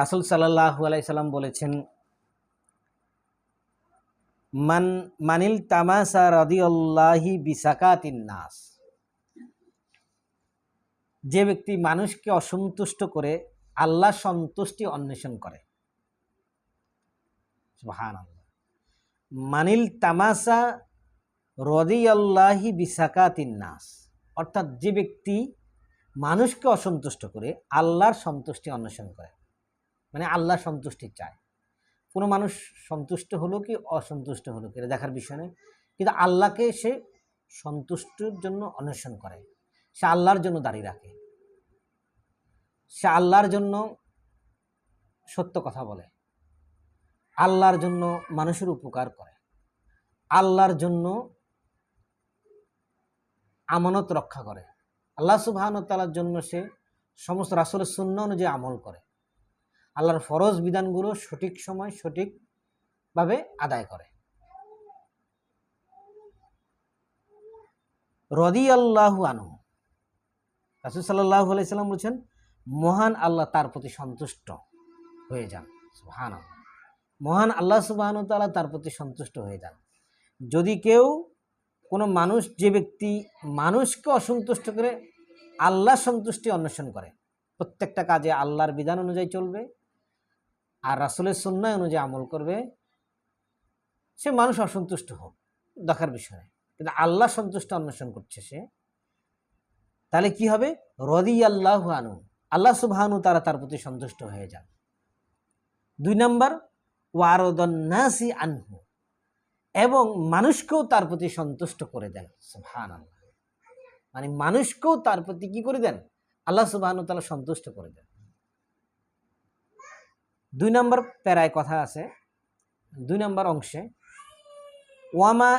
রাসুল সাল্লাহু আলাইসাল্লাম বলেছেন, মান মানিল তামাসা রদিউল্লাহি বিসাকাতিন নাস। যে ব্যক্তি মানুষকে অসন্তুষ্ট করে, আল্লাহ সন্তুষ্টি অন্বেষণ করে। মানিল তামাসা রদিয়াল্লাহি বিসাকাতিন নাস। অর্থাৎ যে ব্যক্তি মানুষকে অসন্তুষ্ট করে, আল্লাহর সন্তুষ্টি অন্বেষণ করে। মানে আল্লাহ সন্তুষ্টি চায়। কোনো মানুষ সন্তুষ্ট হলো কি অসন্তুষ্ট হলো কি? এটা দেখার বিষয় নেই কিন্তু আল্লাহকে সে সন্তুষ্টির জন্য অন্বেষণ করে। সে আল্লাহর জন্য দাঁড়িয়ে রাখে। সে আল্লাহর জন্য সত্য কথা বলে। আল্লাহর জন্য মানুষের উপকার করে। আল্লাহর জন্য আমানত রক্ষা করে। আল্লাহ সুবাহান তালার জন্য সে সমস্ত রাসুলের শূন্য অনুযায়ী আমল করে। আল্লাহর ফরজ বিধানগুলো সঠিক সময় সঠিকভাবে আদায় করে। রদি আল্লাহু আনহু। রাসুল সাল্লাহ আলাইসাল্লাম বলছেন, মহান আল্লাহ তার প্রতি সন্তুষ্ট হয়ে যান। সুহান মহান আল্লাহ সুবাহন তালা তার প্রতি সন্তুষ্ট হয়ে যান। যদি কেউ কোনো মানুষ, যে ব্যক্তি মানুষকে অসন্তুষ্ট করে আল্লাহ সন্তুষ্টি অন্বেষণ করে, প্রত্যেকটা কাজে আল্লাহর বিধান অনুযায়ী চলবে আর রাসুলের সন্ন্যায় অনুযায়ী আমল করবে, সে মানুষ অসন্তুষ্ট হোক, দেখার বিষয়। কিন্তু আল্লাহ সন্তুষ্ট অন্বেষণ করছে সে। তাহলে কি হবে? রদি আল্লাহ আনু আল্লাহ সুবহানু তারা তার প্রতি সন্তুষ্ট হয়ে যান। দুই নম্বর ওয়ারদন্নাসি আনহু। এবং মানুষকেও তার প্রতি সন্তুষ্ট করে দেন সুবহান আল্লাহ মানে মানুষকেও তার প্রতি কি করে দেন? আল্লাহ সুবহানু তালা সন্তুষ্ট করে দেন। দুই নম্বর প্যারায় কথা আছে, দুই নম্বর অংশে, ওয়ামা,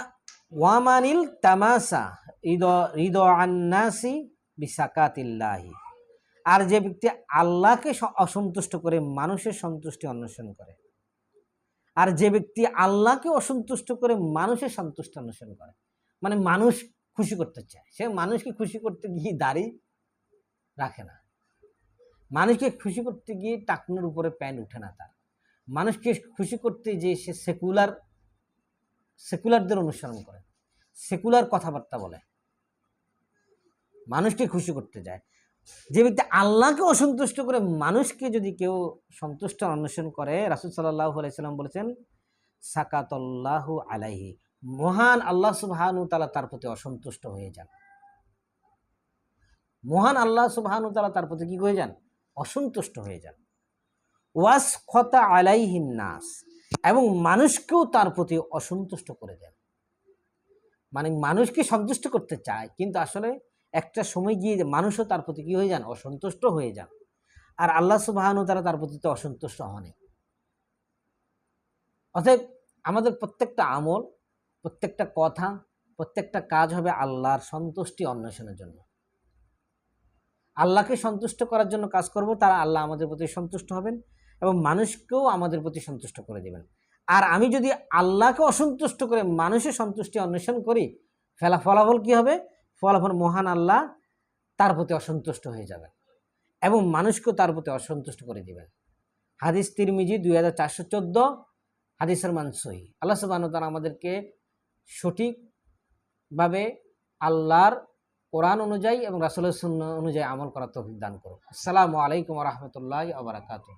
ওয়ামানিল তামাসা হৃদ হৃদ আন্নাসি বিসাকাতিল্লাহি। আর যে ব্যক্তি আল্লাহকে অসন্তুষ্ট করে, মানুষের সন্তুষ্টি অন্বেষণ করে, আর যে ব্যক্তি আল্লাহকে অসন্তুষ্ট করে, মানুষের সন্তুষ্টি অন্বেষণ করে মানে মানুষ খুশি করতে চায়। সে মানুষকে খুশি করতে গিয়ে দাড়ি রাখে না। মানুষকে খুশি করতে গিয়ে টাকনোর উপরে প্যান্ট উঠে না তার। মানুষকে খুশি করতে যে সে সেকুলার, সেকুলারদের অনুসরণ করে, সেকুলার কথাবার্তা বলে। মানুষকে খুশি করতে যায়। যে ব্যক্তি আল্লাহকে অসন্তুষ্ট করে মানুষকে যদি কেউ সন্তুষ্ট অন্বেষণ করে, রাসুল সাল্লাহ আলাইসাল্লাম বলেছেন, সাকাতল্লাহ আলাইহি। মহান আল্লাহ সুবহানু তালা তার প্রতি অসন্তুষ্ট হয়ে যান। মহান আল্লাহ সুবহানু তালা তার প্রতি কি হয়ে যান? অসন্তুষ্ট হয়ে যান। ওয়াস খতা আলাইহিন নাস, এবং মানুষকেও তার প্রতি অসন্তুষ্ট করে দেন। মানে মানুষকে সন্তুষ্ট করতে চায়, কিন্তু আসলে একটা সময় গিয়ে মানুষও তার প্রতি কি হয়ে যান? অসন্তুষ্ট হয়ে যান। আর আল্লাহ সুবাহানু তারা তার প্রতি তো অসন্তুষ্ট হনই অতএব আমাদের প্রত্যেকটা আমল, প্রত্যেকটা কথা, প্রত্যেকটা কাজ হবে আল্লাহর সন্তুষ্টি অন্বেষণের জন্য। আল্লাহকে সন্তুষ্ট করার জন্য কাজ করব, তারা আল্লাহ আমাদের প্রতি সন্তুষ্ট হবেন এবং মানুষকেও আমাদের প্রতি সন্তুষ্ট করে দেবেন। আর আমি যদি আল্লাহকে অসন্তুষ্ট করে মানুষের সন্তুষ্টি অন্বেষণ করি, ফেলা ফলাফল কি হবে? ফলাফল মহান আল্লাহ তার প্রতি অসন্তুষ্ট হয়ে যাবেন এবং মানুষকেও তার প্রতি অসন্তুষ্ট করে দিবেন। হাদিস তিরমিজি দুই হাজার চারশো চোদ্দ, হাদিসের মান সহি। আল্লাহ সুবাহ তারা আমাদেরকে সঠিকভাবে আল্লাহর কোরআন অনুযায়ী এবং রাসুলের শূন্য অনুযায়ী আমল করার তৌফিক দান করো আসসালামু আলাইকুম রহমতুল্লাহ আবরাকাতু